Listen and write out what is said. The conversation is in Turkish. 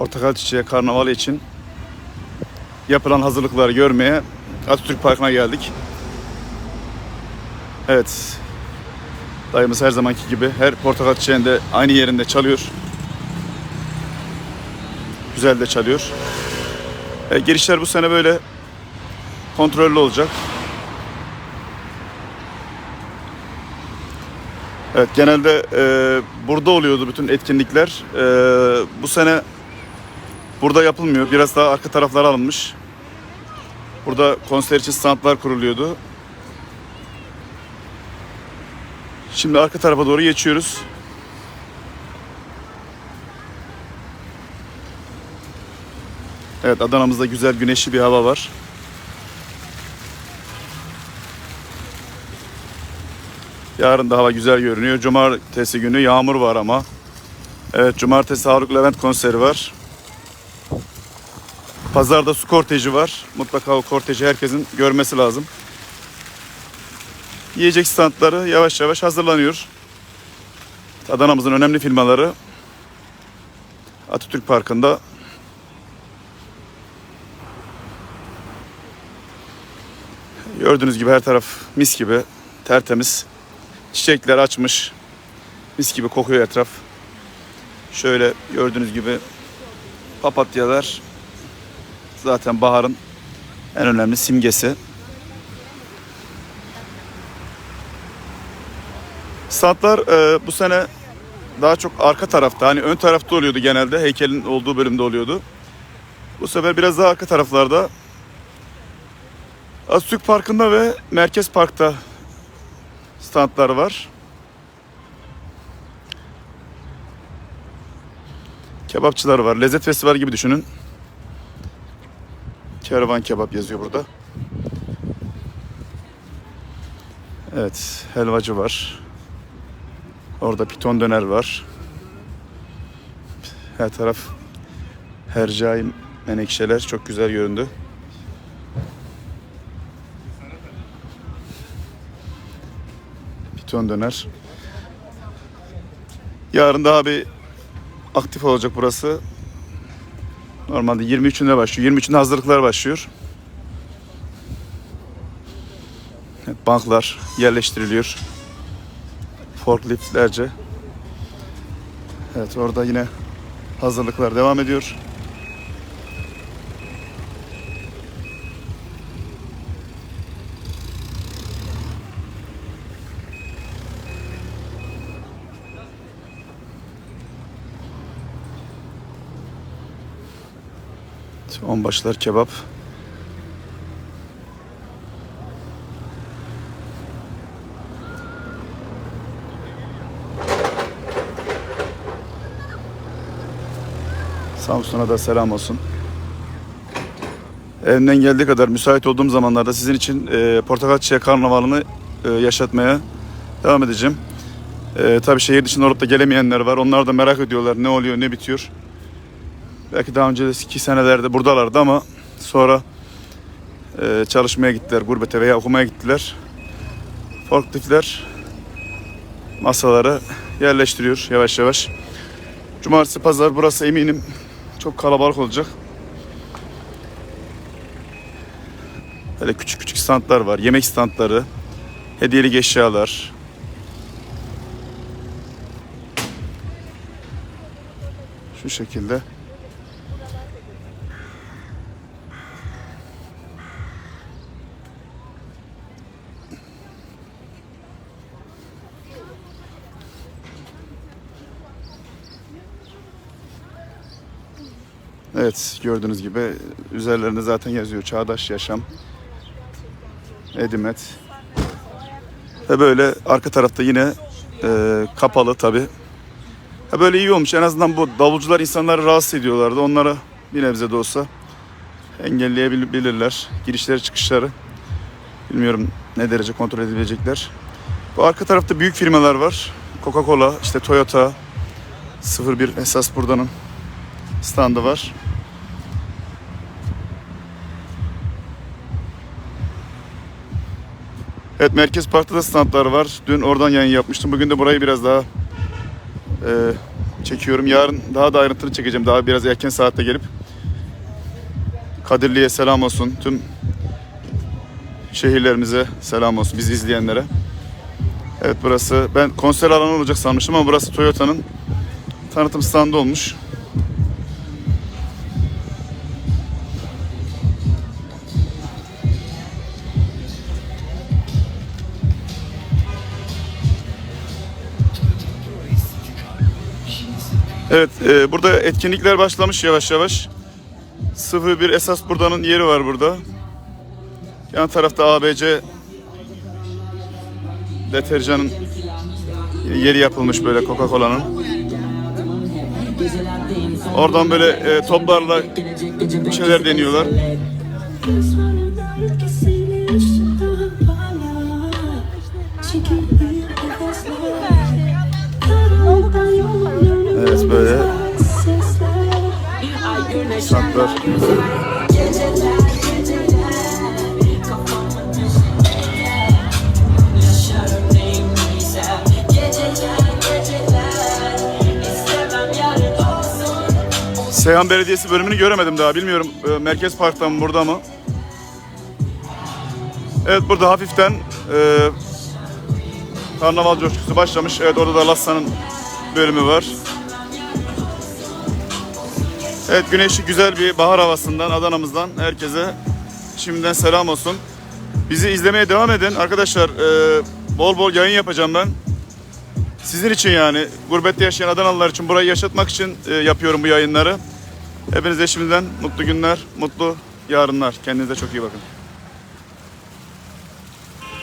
Portakal Çiçeği Karnavalı için yapılan hazırlıkları görmeye Atatürk Parkı'na geldik. Evet. Dayımız her zamanki gibi her portakal çiçeğinde aynı yerinde çalıyor. Güzel de çalıyor. E, girişler bu sene böyle kontrollü olacak. Evet genelde e, burada oluyordu bütün etkinlikler. E, bu sene burada yapılmıyor. Biraz daha arka taraflara alınmış. Burada konser için standlar kuruluyordu. Şimdi arka tarafa doğru geçiyoruz. Evet Adana'mızda güzel güneşli bir hava var. Yarın da hava güzel görünüyor. Cumartesi günü yağmur var ama. Evet cumartesi Haruk Levent konseri var. Pazarda su korteji var. Mutlaka o korteji herkesin görmesi lazım. Yiyecek standları yavaş yavaş hazırlanıyor. Adana'mızın önemli firmaları Atatürk Parkı'nda Gördüğünüz gibi her taraf mis gibi tertemiz. Çiçekler açmış. Mis gibi kokuyor etraf. Şöyle gördüğünüz gibi papatyalar zaten baharın en önemli simgesi. Standlar e, bu sene daha çok arka tarafta hani ön tarafta oluyordu genelde heykelin olduğu bölümde oluyordu. Bu sefer biraz daha arka taraflarda Atatürk Parkı'nda ve Merkez Park'ta standlar var. Kebapçılar var. Lezzet Festivali gibi düşünün. Kervan kebap yazıyor burada. Evet, helvacı var. Orada piton döner var. Her taraf hercai menekşeler çok güzel göründü. Piton döner. Yarın daha bir aktif olacak burası. Normalde 23'ünde başlıyor. 23'ünde hazırlıklar başlıyor. Evet, banklar yerleştiriliyor. Forkliftlerce. Evet orada yine hazırlıklar devam ediyor. Onbaşılar kebap. Samsun'a da selam olsun. Elimden geldiği kadar müsait olduğum zamanlarda sizin için e, Portakal Çiçeği Karnavalı'nı e, yaşatmaya devam edeceğim. E, tabii şehir dışında olup da gelemeyenler var. Onlar da merak ediyorlar ne oluyor, ne bitiyor. Belki daha önceki senelerde buradalardı ama sonra e, çalışmaya gittiler, gurbete veya okumaya gittiler. Forkliftler masaları yerleştiriyor yavaş yavaş. Cumartesi, pazar burası eminim çok kalabalık olacak. Böyle küçük küçük standlar var. Yemek standları, hediyelik eşyalar. Şu şekilde. Evet gördüğünüz gibi üzerlerinde zaten yazıyor Çağdaş Yaşam. Edimet. Ve böyle arka tarafta yine e, kapalı tabi. Ha böyle iyi olmuş en azından bu davulcular insanları rahatsız ediyorlardı. Onlara bir nebze de olsa engelleyebilirler girişleri çıkışları. Bilmiyorum ne derece kontrol edebilecekler. Bu arka tarafta büyük firmalar var. Coca-Cola, işte Toyota, 01 esas buradanın standı var. Evet Merkez Park'ta da standlar var. Dün oradan yayın yapmıştım. Bugün de burayı biraz daha e, çekiyorum. Yarın daha da ayrıntılı çekeceğim. Daha biraz erken saatte gelip. Kadirli'ye selam olsun. Tüm şehirlerimize selam olsun. Bizi izleyenlere. Evet burası ben konser alanı olacak sanmıştım ama burası Toyota'nın tanıtım standı olmuş. Evet, e, burada etkinlikler başlamış yavaş yavaş. 01 esas buradanın yeri var burada. Yan tarafta ABC deterjanın yeri yapılmış böyle Coca-Cola'nın. Oradan böyle e, toplarla şeyler deniyorlar. Saklar. Seyhan Belediyesi bölümünü göremedim daha. Bilmiyorum e, Merkez Park'tan burada mı? Evet burada hafiften e, karnaval coşkusu başlamış. Evet orada da Lassa'nın bölümü var. Evet güneşli güzel bir bahar havasından Adana'mızdan herkese şimdiden selam olsun. Bizi izlemeye devam edin. Arkadaşlar e, bol bol yayın yapacağım ben. Sizin için yani gurbette yaşayan Adanalılar için burayı yaşatmak için e, yapıyorum bu yayınları. Hepinize şimdiden mutlu günler, mutlu yarınlar. Kendinize çok iyi bakın.